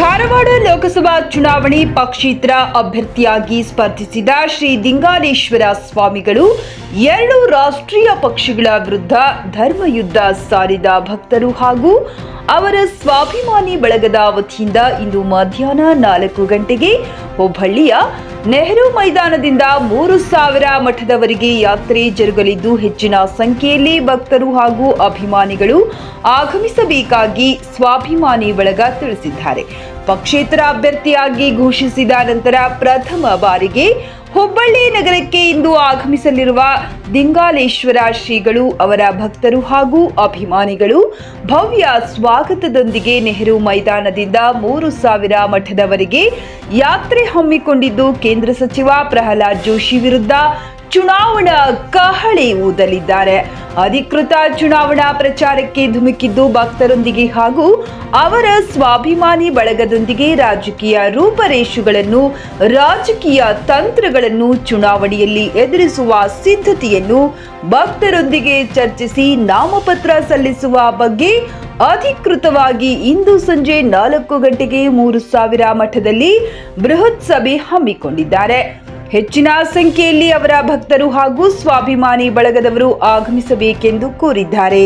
ಧಾರವಾಡ ಲೋಕಸಭಾ ಚುನಾವಣೆ ಪಕ್ಷೇತರ ಅಭ್ಯರ್ಥಿಯಾಗಿ ಸ್ಪರ್ಧಿಸಿದ ಶ್ರೀ ದಿಂಗಾಲೇಶ್ವರ ಸ್ವಾಮಿಗಳು ಎರಡು ರಾಷ್ಟ್ರೀಯ ಪಕ್ಷಗಳ ವಿರುದ್ಧ ಧರ್ಮಯುದ್ಧ ಸಾರಿದ ಭಕ್ತರು ಹಾಗೂ ಅವರ ಸ್ವಾಭಿಮಾನಿ ಬಳಗದ ವತಿಯಿಂದ ಇಂದು ಮಧ್ಯಾಹ್ನ ನಾಲ್ಕು ಗಂಟೆಗೆ ಹುಬ್ಬಳ್ಳಿಯ ನೆಹರು ಮೈದಾನದಿಂದ ಮೂರು ಸಾವಿರ ಮಠದವರೆಗೆ ಯಾತ್ರೆ ಜರುಗಲಿದ್ದು ಹೆಚ್ಚಿನ ಸಂಖ್ಯೆಯಲ್ಲಿ ಭಕ್ತರು ಹಾಗೂ ಅಭಿಮಾನಿಗಳು ಆಗಮಿಸಬೇಕಾಗಿ ಸ್ವಾಭಿಮಾನಿ ಬಳಗ ತಿಳಿಸಿದ್ದಾರೆ. ಪಕ್ಷೇತರ ಅಭ್ಯರ್ಥಿಯಾಗಿ ಘೋಷಿಸಿದ ನಂತರ ಪ್ರಥಮ ಬಾರಿಗೆ ಹುಬ್ಬಳ್ಳಿ ನಗರಕ್ಕೆ ಇಂದು ಆಗಮಿಸಲಿರುವ ದಿಂಗಾಲೇಶ್ವರ ಶ್ರೀಗಳು, ಅವರ ಭಕ್ತರು ಹಾಗೂ ಅಭಿಮಾನಿಗಳು ಭವ್ಯ ಸ್ವಾಗತದೊಂದಿಗೆ ನೆಹರು ಮೈದಾನದಿಂದ ಮೂರು ಸಾವಿರ ಮಠದವರೆಗೆ ಯಾತ್ರೆ ಹಮ್ಮಿಕೊಂಡಿದ್ದು ಕೇಂದ್ರ ಸಚಿವ ಪ್ರಹ್ಲಾದ್ ಜೋಶಿ ವಿರುದ್ಧ ಚುನಾವಣಾ ಕಹಳೆ ಊದಲಿದ್ದಾರೆ. ಅಧಿಕೃತ ಚುನಾವಣಾ ಪ್ರಚಾರಕ್ಕೆ ಧುಮುಕಿದ್ದು ಭಕ್ತರೊಂದಿಗೆ ಹಾಗೂ ಅವರ ಸ್ವಾಭಿಮಾನಿ ಬಳಗದೊಂದಿಗೆ ರಾಜಕೀಯ ರೂಪರೇಷುಗಳನ್ನು, ರಾಜಕೀಯ ತಂತ್ರಗಳನ್ನು ಚುನಾವಣೆಯಲ್ಲಿ ಎದುರಿಸುವ ಸಿದ್ಧತೆಯನ್ನು ಭಕ್ತರೊಂದಿಗೆ ಚರ್ಚಿಸಿ ನಾಮಪತ್ರ ಸಲ್ಲಿಸುವ ಬಗ್ಗೆ ಅಧಿಕೃತವಾಗಿ ಇಂದು ಸಂಜೆ ನಾಲ್ಕು ಗಂಟೆಗೆ ಮೂರು ಸಾವಿರ ಮಠದಲ್ಲಿ ಬೃಹತ್ ಸಭೆ ಹಮ್ಮಿಕೊಂಡಿದ್ದಾರೆ. ಹೆಚ್ಚಿನ ಸಂಖ್ಯೆಯಲ್ಲಿ ಅವರ ಭಕ್ತರು ಹಾಗೂ ಸ್ವಾಭಿಮಾನಿ ಬಳಗದವರು ಆಗಮಿಸಬೇಕೆಂದು ಕೋರಿದ್ದಾರೆ.